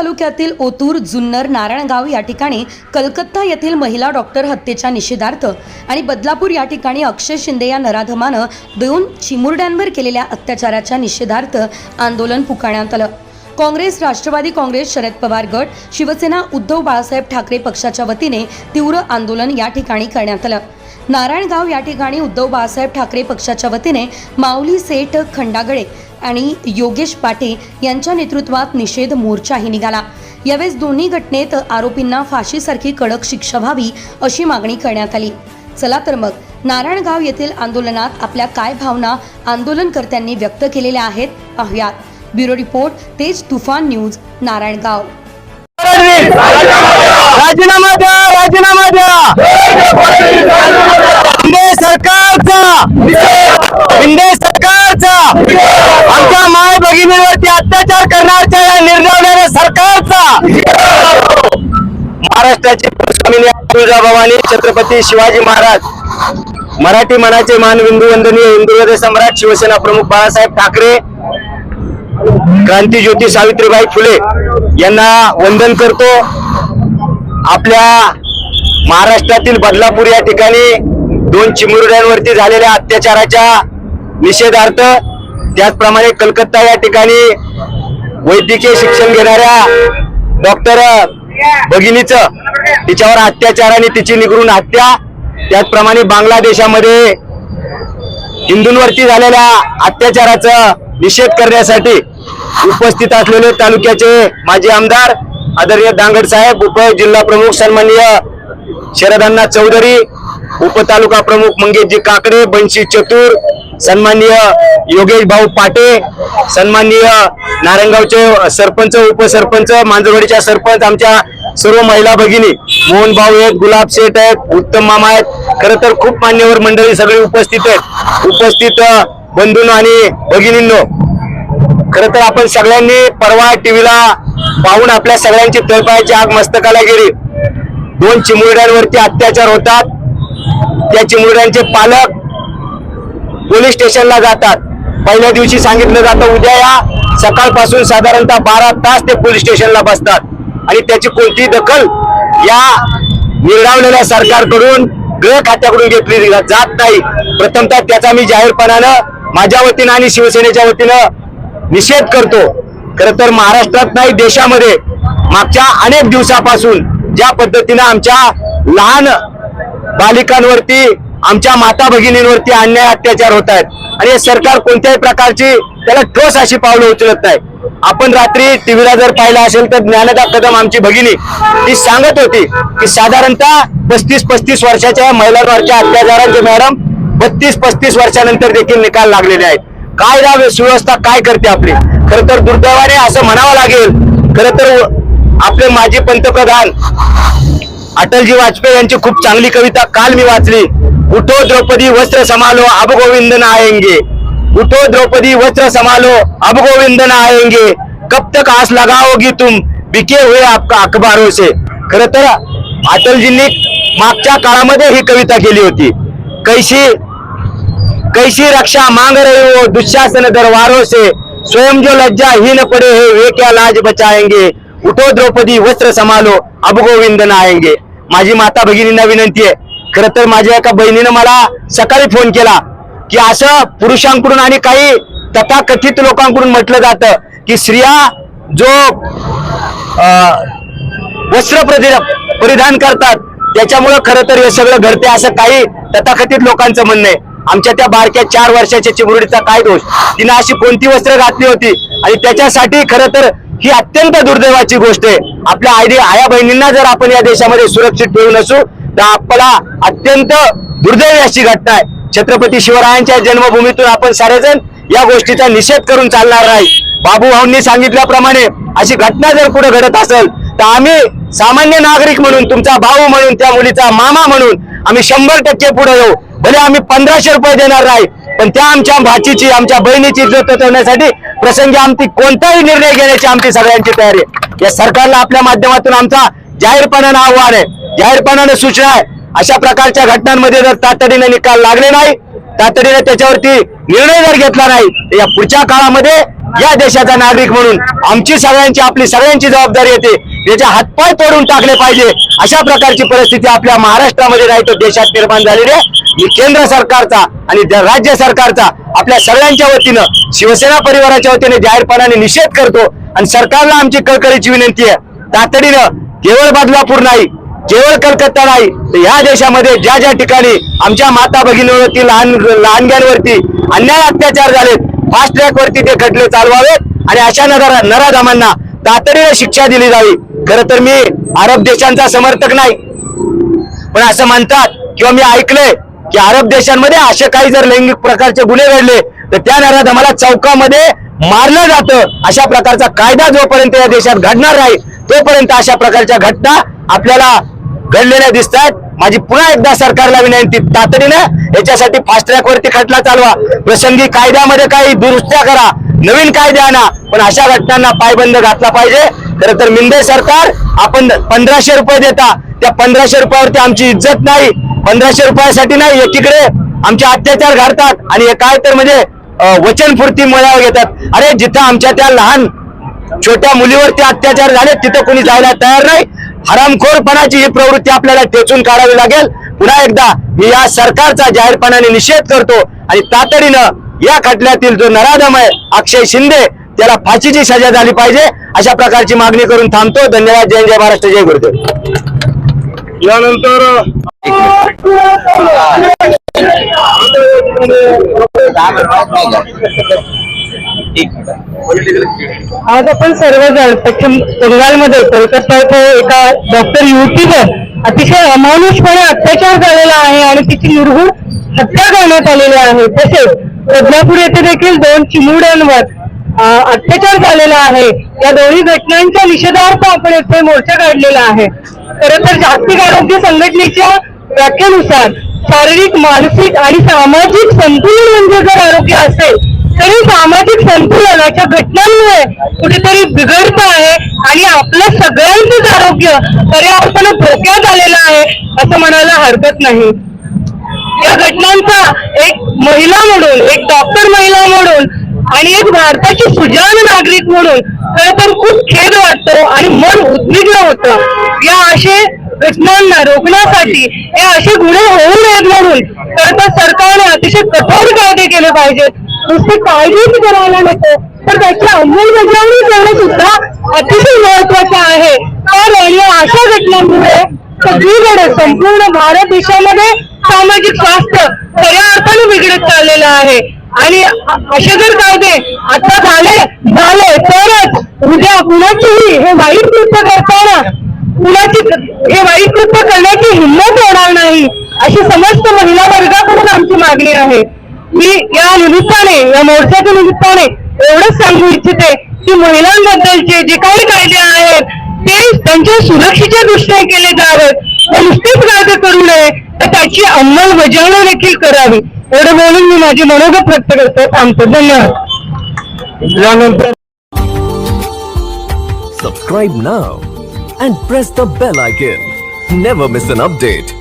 तालुक्यातील ओतूर जुन्नर नारायणगाव या ठिकाणी कलकत्ता येथील महिला डॉक्टर हत्येच्या निषेधार्थ आणि बदलापूर या ठिकाणी अक्षय शिंदे या नराधमानं दोन चिमुरड्यांवर केलेल्या अत्याचाराच्या निषेधार्थ आंदोलन पुकारण्यात आलं. काँग्रेस राष्ट्रवादी काँग्रेस शरद पवार गट शिवसेना उद्धव बाळासाहेब ठाकरे पक्षाच्या वतीने तीव्र आंदोलन या ठिकाणी करण्यात आलं. नारायणगाव या ठिकाणी उद्धव बाळासाहेब ठाकरे पक्षाच्या वतीने माऊली सेठ खंडागळे आणि योगेश पाटे यांच्या नेतृत्वात निषेध मोर्चाही निघाला. यावेळेस दोन्ही घटनेत आरोपींना फाशीसारखी कडक शिक्षा व्हावी अशी मागणी करण्यात आली. चला तर मग नारायणगाव येथील आंदोलनात आपल्या काय भावना आंदोलनकर्त्यांनी व्यक्त केलेल्या आहेत पाहुयात. ब्युरो रिपोर्ट तेज तुफान न्यूज नारायणगाव. राजीनामा द्या राजीनामा द्या. शिंदे सरकारचा. शिंदे सरकारचा. आमच्या माय भगिनीवरती अत्याचार करणारच्या या निर्णवणाऱ्या सरकारचा. महाराष्ट्राचे स्वामिनी तुळजाभवानी छत्रपती शिवाजी महाराज. मराठी मनाचे मानबिंदू वंदनीय हिंदू सम्राट शिवसेना प्रमुख बाळासाहेब ठाकरे क्रांती ज्योती सावित्रीबाई फुले यांना वंदन करतो. आपल्या महाराष्ट्रातील बदलापूर या ठिकाणी दोन चिमुरड्यांवरती झालेल्या अत्याचाराच्या निषेधार्थ त्याचप्रमाणे कलकत्ता या ठिकाणी वैद्यकीय शिक्षण घेणाऱ्या डॉक्टर भगिनीचं तिच्यावर अत्याचार आणि तिची निगरून हत्या त्याचप्रमाणे बांगलादेशामध्ये हिंदूंवरती झालेल्या अत्याचाराचा निषेध करण्यासाठी उपस्थित असलेले तालुक्याचे माजी आमदार आदरणीय दांगड साहेब उप जिल्हा प्रमुख सन्माननीय शरदांना चौधरी उपतालुका प्रमुख मंगेशजी काकडे बंशी चतुर सन्माननीय योगेश भाऊ पाटे सन्माननीय नारायणगावचे सरपंच उपसरपंच मांजरवाडीच्या सरपंच आमच्या सर्व महिला भगिनी मोहन भाऊ आहेत गुलाब शेठ आहेत उत्तम मामा आहेत. खर तर खूप मान्यवर मंडळी सगळी उपस्थित आहेत. उपस्थित अ, बंधूंनो आणि भगिनींनो खर तर आपण सगळ्यांनी परवा टीव्हीला पाहून आपल्या सगळ्यांची तळपायाची आग मस्तकाला गेली. दोन चिमुरड्यांवरती अत्याचार होतात. त्या चिमुरड्यांचे पालक पोलीस स्टेशनला जातात. पहिल्या दिवशी सांगितलं जातं उद्या या. सकाळपासून साधारणतः बारा तास ते पोलीस स्टेशनला बसतात. आणि त्याची कोणतीही दखल या निर्डावलेल्या सरकारकडून गृह खात्याकडून घेतली जात नाही. प्रथमतः त्याचा मी जाहीरपणानं माझ्या वतीनं आणि शिवसेनेच्या वतीनं निषेध करतो. खरं तर महाराष्ट्रात नाही देशामध्ये मागच्या अनेक दिवसापासून ज्या पद्धतीनं आमच्या लहान बालिकांवरती आमच्या माता भगिनींवरती अन्याय अत्याचार होत आहेत आणि हे सरकार कोणत्याही प्रकारची त्याला ठोस अशी पावलं उचलत नाही. आपण रात्री टीव्हीला जर पाहिलं असेल तर ज्ञानदा कदम आमची भगिनी ती सांगत होती की साधारणतः पस्तीस पस्तीस वर्षाच्या महिलांवरच्या अत्याचारांचे मॅडम बत्तीस पस्तीस वर्षानंतर देखील निकाल लागलेले आहेत. काय राव सुव्यवस्था काय करते आपली? खर तर दुर्दैवाने असं म्हणावं लागेल. खर तर आपले माजी पंतप्रधान अटलजी वाजपेयी यांची खूप चांगली कविता काल मी वाचली. उठो द्रौपदी वस्त्र समालो अब गोविंद आएंगे. उठो द्रौपदी वस्त्र समालो अब गोविंद आएंगे. कब तक आस लगाओगी तुम? बिके हुए आपका अखबारो से. खर तर अटलजींनी मागच्या काळामध्ये ही कविता केली होती. कैसी कैसी रक्षा मांग रहे हो? दुशासन दरबारों से स्वयं जो लज्जा ही न पड़े है वे क्या लाज बचाएंगे? उठो द्रौपदी वस्त्र समालो अब गोविंद आएंगे। माझी माता भगिनींना विनंती आहे खर तर माझ्या एका बहिणीनं मला सकाळी फोन केला की असं पुरुषांकडून आणि काही तथाकथित लोकांकडून म्हटलं जातं की स्त्रिया जो अं, वस्त्र परिधान करतात त्याच्यामुळं खरं तर हे सगळं घडते असं काही तथाकथित लोकांचं म्हणणं आहे. आमच्या त्या बारक्या चार वर्षाच्या चिमुरडीचा काय दोष? तिने अशी कोणती वस्त्र घातली होती? आणि त्याच्यासाठी खरं तर ही अत्यंत दुर्दैवाची गोष्ट आहे. आपल्या आई आया बहिणींना जर आपण या देशामध्ये सुरक्षित ठेवून असू तर आपला अत्यंत दुर्दैवी अशी घटना आहे. छत्रपती शिवरायांच्या जन्मभूमीतून आपण सारेजण या गोष्टीचा निषेध करून चालणार नाही. बाबू भाऊंनी सांगितल्याप्रमाणे अशी घटना जर पुढे घडत असेल तर आम्ही सामान्य नागरिक म्हणून तुमचा भाऊ म्हणून त्या मुलीचा मामा म्हणून आम्ही शंभर टक्के पुढे येऊ. भले आम्ही पंधराशे रुपये देणार नाही पण त्या आमच्या भाचीची आमच्या बहिणीची इज्जत ठेवण्यासाठी प्रसंगी आमची कोणताही निर्णय घेण्याची आमची सगळ्यांची तयारी आहे. या सरकारला आपल्या माध्यमातून आमचा जाहीरपणानं आव्हान आहे. जाहीरपणानं सूचना आहे. अशा प्रकारच्या घटनांमध्ये जर तातडीने निकाल लागले नाही तातडीने त्याच्यावरती निर्णय जर घेतला नाही तर या पुढच्या काळामध्ये या देशाचा नागरिक म्हणून आमची सगळ्यांची आपली सगळ्यांची जबाबदारी येते. त्याचे हातपाय तोडून टाकले पाहिजे. अशा प्रकारची परिस्थिती आपल्या महाराष्ट्रामध्ये नाही तर देशात निर्माण झालेली आहे. केंद्र सरकारचा आणि राज्य सरकारचा आपल्या सगळ्यांच्या वतीनं शिवसेना परिवाराच्या वतीने जाहीरपणाने निषेध करतो आणि सरकारला आमची कळकळीची विनंती आहे. तातडीनं केवळ बदलापूर नाही केवळ कलकत्ता नाही तर ह्या देशामध्ये ज्या ज्या ठिकाणी आमच्या माता भगिनीवरती लहान लहानग्यांवरती अन्याय अत्याचार झालेत फास्ट ट्रॅक वरती ते खटले चालवावेत आणि अशा नरा नराधामांना तातडीने शिक्षा दिली जावी. खरं तर मी अरब देशांचा समर्थक नाही. पण असं म्हणतात किंवा मी ऐकलंय की अरब देशांमध्ये असे काही जर लैंगिक प्रकारचे गुन्हे घडले तर त्या नराधमाला चौकामध्ये मारलं जातं. अशा प्रकारचा कायदा जोपर्यंत या देशात घडणार नाही तोपर्यंत अशा प्रकारच्या घटना आपल्याला घडलेल्या दिसतात माझी पुन्हा एकदा सरकारला विनंती तातडीनं याच्यासाठी फास्ट ट्रॅक वरती खटला चालवा. प्रसंगी कायद्यामध्ये काही दुरुस्त्या करा. नवीन कायदे आणा. पण अशा घटनांना पायबंद घातला पाहिजे. खरं तर मिंदे सरकार आपण पंधराशे रुपये देता. त्या पंधराशे रुपयावरती आमची इज्जत नाही. पंधराशे रुपयासाठी नाही एकीकडे आमचे अत्याचार घडतात. आणि हे काय तर म्हणजे वचनपूर्ती मेळावा घेतात. अरे जिथं आमच्या त्या लहान छोट्या मुलीवरती अत्याचार झाले तिथं कोणी जायला तयार नाही. हरामखोरपणाची ही प्रवृत्ती आपल्याला ठेचून काढावी लागेल. पुन्हा एकदा मी या सरकारचा जाहीरपणाने निषेध करतो. आणि तातडीनं या खटल्यातील जो नराधम आहे अक्षय शिंदे त्याला फाशीची सजा झाली पाहिजे अशा प्रकारची मागणी करून थांबतो. धन्यवाद. जय जय महाराष्ट्र जय गुरुदेव. यानंतर आज आपण सर्वजण पश्चिम बंगालमध्ये कोलकाता येथे एका डॉक्टर युवतीवर अतिशय अमानुषपणे अत्याचार झालेला आहे आणि तिची निर्घुण हत्या करण्यात आलेली आहे. तसेच बदलापूर येथे देखील दोन चिमुड्यांवर अत्याचार झालेला आहे. या दोन्ही घटनांच्या निषेधार्थ आपण येथे मोर्चा काढलेला आहे. खरं तर जागतिक आरोग्य संघटनेच्या व्याख्येनुसार शारीरिक मानसिक आणि सामाजिक संतुलन म्हणजे जर आरोग्य असेल तरी सामाजिक संतुलनाच्या घटनांमुळे कुठेतरी बिघडत आहे आणि आपलं सगळ्यांचंच आरोग्य खऱ्या अर्थानं धोक्यात आलेलं आहे असं म्हणायला हरकत नाही. या घटनांचा एक महिला म्हणून एक डॉक्टर महिला म्हणून आणि एक भारताची सुजाण नागरिक म्हणून खरं तर खूप खेद वाटतो आणि मन उद्विग्न होतं. या असे घटनांना रोखण्यासाठी हे असे गुन्हे होऊ नयेत म्हणून खरं तर सरकारने अतिशय कठोर कायदे केले पाहिजेत. नुसते कायदेच करायला नको तर त्याची अंमलबजावणी करणं सुद्धा अतिशय महत्वाचं आहे. कारण या अशा घटनांमुळे सगळीकडे संपूर्ण भारत देशामध्ये सामाजिक स्वास्थ्य खऱ्या अर्थाने बिघडत चाललेलं आहे. आणि असे जर कायदे आता झाले झाले तरच उद्या कुणाचीही हे वाईट कृत्य करताना कुणाची हे वाईट कृत्य करण्याची हिंमत होणार नाही अशी समस्त महिला वर्गाकडून आमची मागणी आहे. मी या निमित्ताने या मोर्चाच्या निमित्ताने एवढंच सांगू इच्छिते की महिलांबद्दलचे जे काही कायदे आहेत ते त्यांच्या सुरक्षेच्या दृष्टीने केले जावेत. नुसते नुसतेच कायदे करू नये तर त्याची अंमलबजावणी देखील करावी एवढं बोलून मी माझी मनोगत व्यक्त करतो थांबतो धन्यवाद यानंतर Subscribe now and press the bell icon. Never miss an update.